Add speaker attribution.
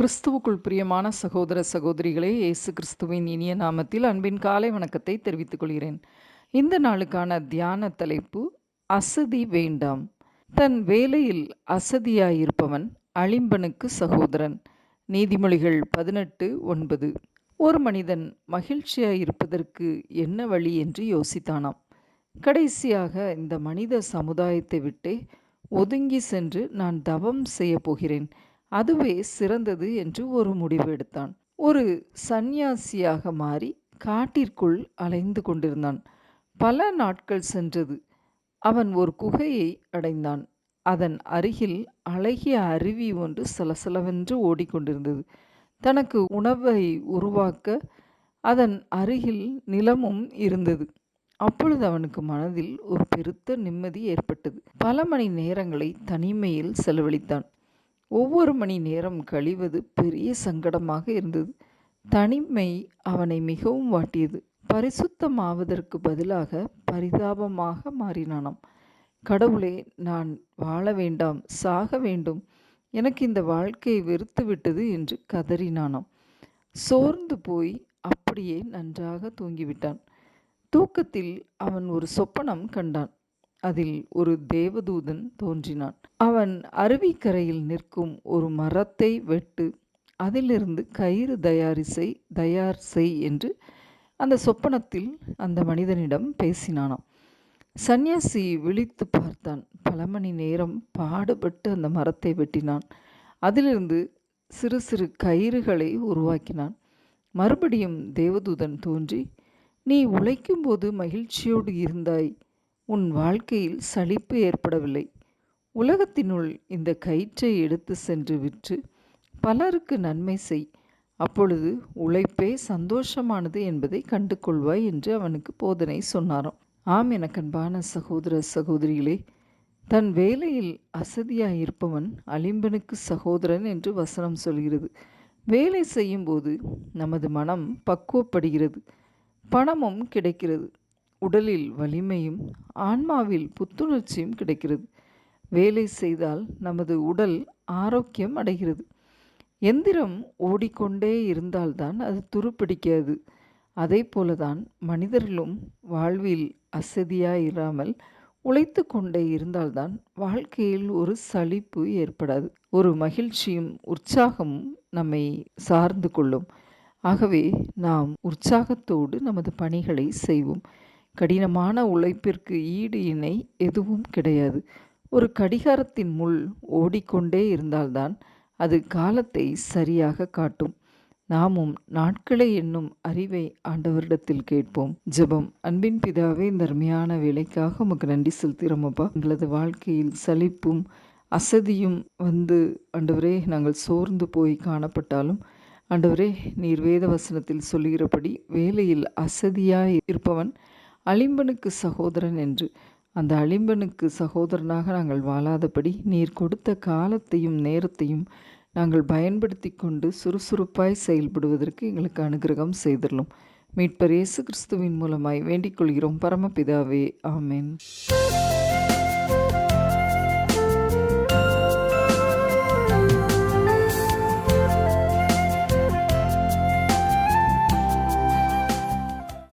Speaker 1: கிறிஸ்துவுக்குள் பிரியமான சகோதர சகோதரிகளே இயேசு கிறிஸ்துவின் இனிய நாமத்தில் அன்பின் காலை வணக்கத்தை தெரிவித்துக் கொள்கிறேன். இந்த நாளுக்கான தியான தலைப்பு அசதி வேண்டாம். தன் வேலையில் அசதியாயிருப்பவன் அழிம்பனுக்கு சகோதரன். நீதிமொழிகள் பதினெட்டு ஒன்பது. ஒரு மனிதன் மகிழ்ச்சியாயிருப்பதற்கு என்ன வழி? என்று யோசித்தானாம். கடைசியாக இந்த மனித சமுதாயத்தை விட்டே ஒதுங்கி சென்று நான் தவம் செய்ய போகிறேன். அதுவே சிறந்தது என்று ஒரு முடிவு எடுத்தான். ஒரு சந்நியாசியாக மாறி காட்டிற்குள் அலைந்து கொண்டிருந்தான். பல நாட்கள் சென்றது. அவன் ஒரு குகையை அடைந்தான். அதன் அருகில் அழகிய அருவி ஒன்று சலசலவென்று ஓடிக்கொண்டிருந்தது. தனக்கு உணவை உருவாக்க அதன் அருகில் நிலமும் இருந்தது. அப்பொழுது அவனுக்கு மனதில் ஒரு பெருத்த நிம்மதி ஏற்பட்டது. பல மணி நேரங்களை தனிமையில் செலவழித்தான். ஒவ்வொரு மணி நேரம் கழிவது பெரிய சங்கடமாக இருந்தது. தனிமை அவனை மிகவும் வாட்டியது. பரிசுத்தமாவதற்கு பதிலாக பரிதாபமாக மாறினானாம். கடவுளே நான் வாழ வேண்டாம் சாக வேண்டும். எனக்கு இந்த வாழ்க்கை வெறுத்து விட்டது என்று கதறினானாம். சோர்ந்து போய் அப்படியே நன்றாக தூங்கிவிட்டான். தூக்கத்தில் அவன் ஒரு சொப்பனம் கண்டான். அதில் ஒரு தேவதூதன் தோன்றினான். அவன் அருவிக்கரையில் நிற்கும் ஒரு மரத்தை வெட்டு அதிலிருந்து கயிறு தயாரிசை தயார் செய் என்று அந்த சொப்பனத்தில் அந்த மனிதனிடம் பேசினானாம். சந்நியாசி விழித்து பார்த்தான். பல மணி நேரம் பாடுபட்டு அந்த மரத்தை வெட்டினான். அதிலிருந்து சிறு சிறு கயிறுகளை உருவாக்கினான். மறுபடியும் தேவதூதன் தோன்றி நீ உழைக்கும்போது மகிழ்ச்சியோடு இருந்தாய். உன் வாழ்க்கையில் சலிப்பு ஏற்படவில்லை. உலகத்தினுள் இந்த கயிற்றை எடுத்து சென்று விற்று பலருக்கு நன்மை செய். அப்பொழுது உழைப்பே சந்தோஷமானது என்பதை கண்டு கொள்வாய் என்று அவனுக்கு போதனை சொன்னாராம். ஆம் எனக்கன்பான சகோதர சகோதரிகளே தன் வேலையில் அசதியாயிருப்பவன் அலிம்பனுக்கு சகோதரன் என்று வசனம் சொல்கிறது. வேலை செய்யும்போது நமது மனம் பக்குவப்படுகிறது பணமும் கிடைக்கிறது. உடலில் வலிமையும் ஆன்மாவில் புத்துணர்ச்சியும் கிடைக்கிறது. வேலை செய்தால் நமது உடல் ஆரோக்கியம் அடைகிறது. எந்திரம் ஓடிக்கொண்டே இருந்தால்தான் அது துருப்பிடிக்காது. அதே போலதான் மனிதர்களும் வாழ்வில் அசதியாயிராமல் உழைத்து கொண்டே இருந்தால்தான் வாழ்க்கையில் ஒரு சலிப்பு ஏற்படாது. ஒரு மகிழ்ச்சியும் உற்சாகமும் நம்மை சார்ந்து கொள்ளும். ஆகவே நாம் உற்சாகத்தோடு நமது பணிகளை செய்வோம். கடினமான உழைப்பிற்கு ஈடு இணை எதுவும் கிடையாது. ஒரு கடிகாரத்தின் முள் ஓடிக்கொண்டே இருந்தால்தான் அது காலத்தை சரியாக காட்டும். நாமும் நாட்களை என்னும் அறிவை ஆண்டவரிடத்தில் கேட்போம். ஜெபம். அன்பின் பிதாவே இந்த அருமையான வேலைக்காக உமக்கு நன்றி செலுத்துகிறோமப்பா எங்களது வாழ்க்கையில் சலிப்பும் அசதியும் வந்து ஆண்டவரே நாங்கள் சோர்ந்து போய் காணப்பட்டாலும் ஆண்டவரே நீர் வேத வசனத்தில் சொல்லுகிறபடி வேலையில் அசதியாய் இருப்பவன் அலிம்பனுக்கு சகோதரன் என்று. அந்த அலிம்பனுக்கு சகோதரனாக நாங்கள் வாழாதபடி நீர் கொடுத்த காலத்தையும் நேரத்தையும் நாங்கள் பயன்படுத்தி கொண்டு சுறுசுறுப்பாய் செயல்படுவதற்கு எங்களுக்கு அனுகிரகம் செய்துள்ளோம் மீட்பர் இயேசு கிறிஸ்துவின் மூலமாய் வேண்டிக் கொள்கிறோம். பரமபிதாவே ஆமேன்.